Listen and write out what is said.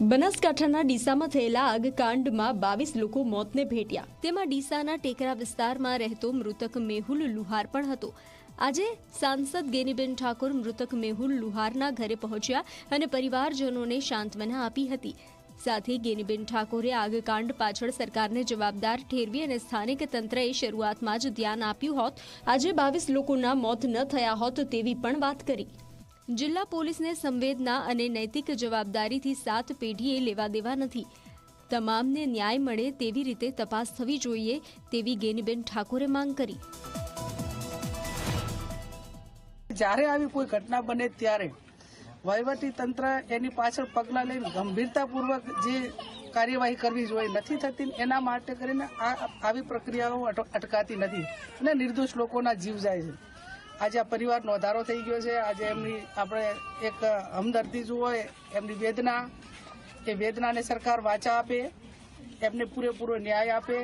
બનાસકાંઠાના ડીસામાં થયેલા આગકાંડમાં બાવીસ લોકો મોતને ભેટ્યા. તેમાં ડીસાના ટેકરા વિસ્તારમાં રહેતો મૃતક મેહુલ લુહાર પણ હતો. આજે સાંસદ ગેનીબેન ઠાકોર મૃતક મેહુલ લુહારના ઘરે પહોંચ્યા અને પરિવારજનોને સાંત્વના આપી હતી. સાથે ગેનીબેન ઠાકોરે આગકાંડ પાછળ સરકારને જવાબદાર ઠેરવી અને સ્થાનિક તંત્રએ શરૂઆતમાં જ ધ્યાન આપ્યું હોત. આજે બાવીસ લોકોના મોત ન થયા હોત તેવી પણ વાત કરી. જિલ્લા પોલીસને સંવેદના અને નૈતિક જવાબદારીથી સાત પેઢીએ લેવા દેવા નથી. તમામને ન્યાય મળે તેવી રીતે તપાસ થવી જોઈએ તેવી ગેનીબેન ઠાકોરે માંગ કરી. જ્યારે આવી કોઈ ઘટના બને ત્યારે વહીવટી તંત્ર એની પાછળ પગલાં લઈને ગંભીરતાપૂર્વક જે કાર્યવાહી કરવી જોઈએ, નથી થતી એના માટે કરીને આ આવી પ્રક્રિયાઓ અટકાતી નથી અને નિર્દોષ લોકોના જીવ જાય છે. આજે આ પરિવારનો વધારો થઈ ગયો છે. આજે એમની આપણે એક હમદર્દી જુઓ એમની વેદના, એ વેદનાને સરકાર વાચા આપે, એમને પૂરેપૂરો ન્યાય આપે.